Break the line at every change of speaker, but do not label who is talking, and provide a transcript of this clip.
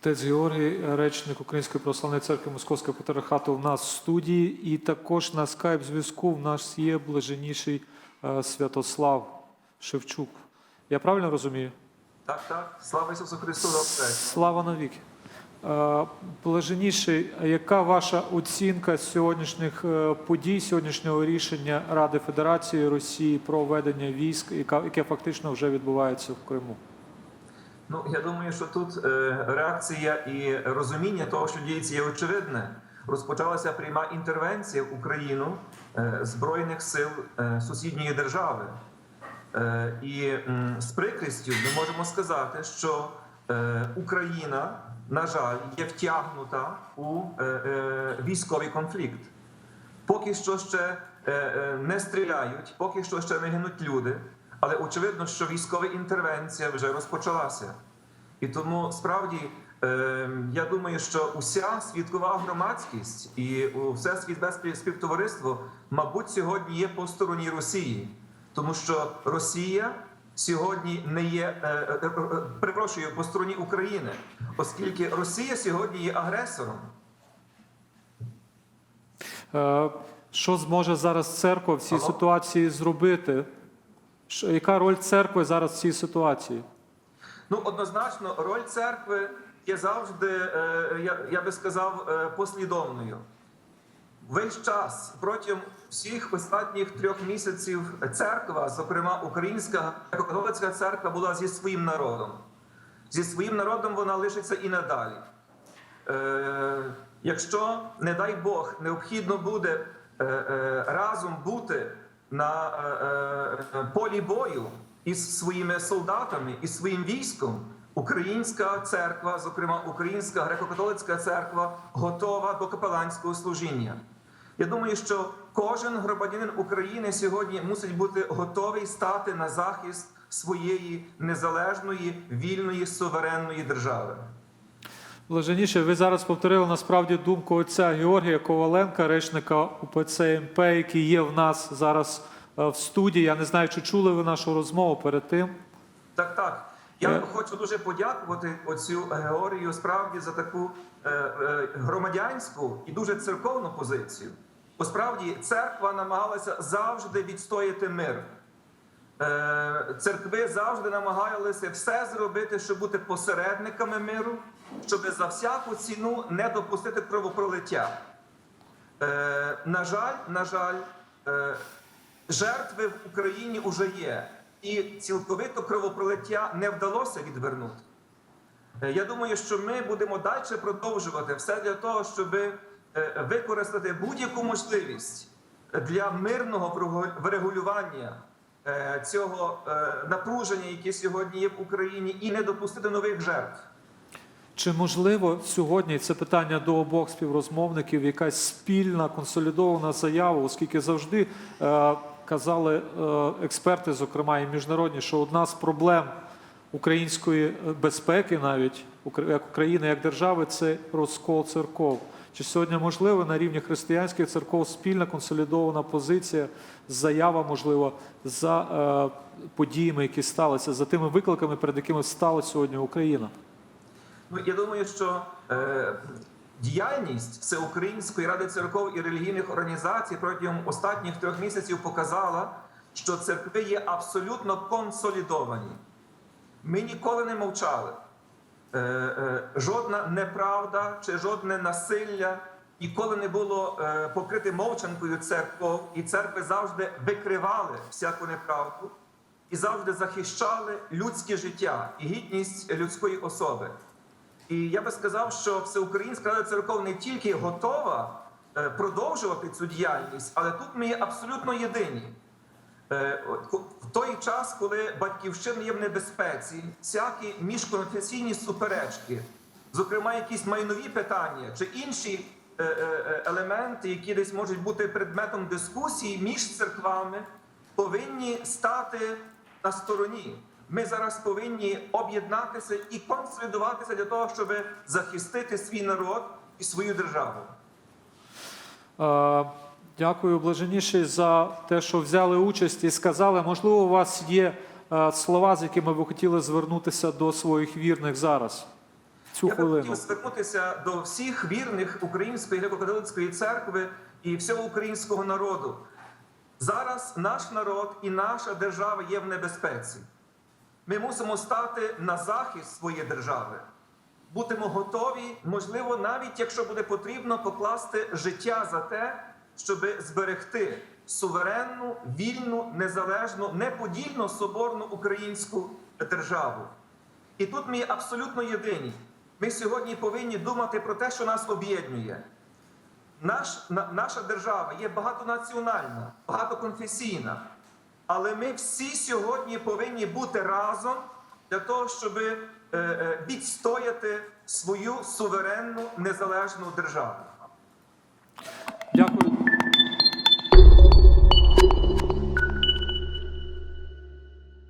Отець Георгій, речник Української православної церкви Московського патріархату, в нас в студії, і також на скайп зв'язку в нас є блаженніший е, Святослав Шевчук. Я правильно розумію?
Так, так. Слава Ісусу Христу.
Слава навіки. Е, Блаженніший, а яка ваша оцінка сьогоднішніх е, подій, сьогоднішнього рішення Ради Федерації Росії про введення військ, яке фактично вже відбувається в Криму?
Ну, я думаю, що тут е, реакція і розуміння того, що діється, є очевидне. Розпочалася пряма інтервенція в Україну е, збройних сил е, сусідньої держави. І з прикрістю ми можемо сказати, що Україна, на жаль, є втягнута у військовий конфлікт. Поки що ще не стріляють, поки що ще не гинуть люди, але очевидно, що військова інтервенція вже розпочалася. І тому справді е, я думаю, що уся світкова громадськість і у- все світове спів- співтовариство, мабуть, сьогодні є по стороні Росії, тому що Росія сьогодні не є е, е, е, перепрошую по стороні України, оскільки Росія сьогодні є агресором.
Що зможе зараз церква в цій
Алло?
ситуації зробити? Яка роль церкви зараз в цій ситуації?
Ну, однозначно, роль церкви є завжди, е, я, би сказав, е, послідовною. Весь час протягом всіх останніх трьох місяців церква, зокрема українська католицька церква, була зі своїм народом. Зі своїм народом вона лишиться і надалі. Е, якщо, не дай Бог, необхідно буде разом бути на е, е, полі бою із своїми солдатами і своїм військом, українська церква, зокрема українська греко-католицька церква, готова до капеланського служіння. Я думаю, що кожен громадянин України сьогодні мусить бути готовий стати на захист своєї незалежної, вільної, суверенної держави.
Блаженіше, ви зараз повторили насправді думку отця Георгія Коваленка, речника УПЦ МП, який є в нас зараз е, в студії. Я не знаю, чи чули ви нашу розмову перед тим.
Так, так. Я
Е.
хочу дуже подякувати оцю Георгію справді за таку е, е, громадянську і дуже церковну позицію. Бо справді церква намагалася завжди відстояти мир. Е, церкви завжди намагалися все зробити, щоб бути посередниками миру, щоб за всяку ціну не допустити кровопролиття. Е, на жаль, на жаль, е, жертви в Україні вже є, і цілковито кровопролиття не вдалося відвернути. Я думаю, що ми будемо далі продовжувати все для того, щоб використати будь-яку можливість для мирного врегулювання цього е, напруження, яке сьогодні є в Україні, і не допустити нових жертв.
Чи можливо сьогодні це питання до обох співрозмовників, якась спільна консолідована заява, оскільки завжди е, казали е, експерти, зокрема і міжнародні, що одна з проблем української е, безпеки, навіть як України, як держави, це розкол церков. Чи сьогодні можливо на рівні християнських церков спільна консолідована позиція, заява, можливо, за е, подіями, які сталися, за тими викликами, перед якими стала сьогодні Україна?
Ну, я думаю, що е, діяльність Всеукраїнської ради церков і релігійних організацій протягом останніх трьох місяців показала, що церкви є абсолютно консолідовані. Ми ніколи не мовчали. Е, е, жодна неправда чи жодне насилля ніколи не було е, покрите мовчанкою церков, і церкви завжди викривали всяку неправду і завжди захищали людське життя і гідність людської особи. І я би сказав, що Всеукраїнська Рада церков не тільки готова продовжувати цю діяльність, але тут ми є абсолютно єдині. Е, В той час, коли батьківщина є в небезпеці, всякі міжконфесійні суперечки, зокрема якісь майнові питання чи інші е, е, елементи, які десь можуть бути предметом дискусії між церквами, повинні стати на стороні. Ми зараз повинні об'єднатися і консолідуватися для того, щоб захистити свій народ і свою державу.
Дякую, блаженніший, за те, що взяли участь і сказали. Можливо, у вас є е, слова, з якими ви хотіли звернутися до своїх вірних зараз, цю
Я
хвилину.
хотів звернутися до всіх вірних Української греко-католицької церкви і всього українського народу. Зараз наш народ і наша держава є в небезпеці. Ми мусимо стати на захист своєї держави. Будемо готові, можливо, навіть якщо буде потрібно, покласти життя за те, щоб зберегти суверенну, вільну, незалежну, неподільну соборну українську державу. І тут ми є абсолютно єдині. Ми сьогодні повинні думати про те, що нас об'єднує. Наш, на, наша держава є багатонаціональна, багатоконфесійна. Але ми всі сьогодні повинні бути разом для того, щоб е, е, відстояти свою суверенну незалежну державу.
Дякую.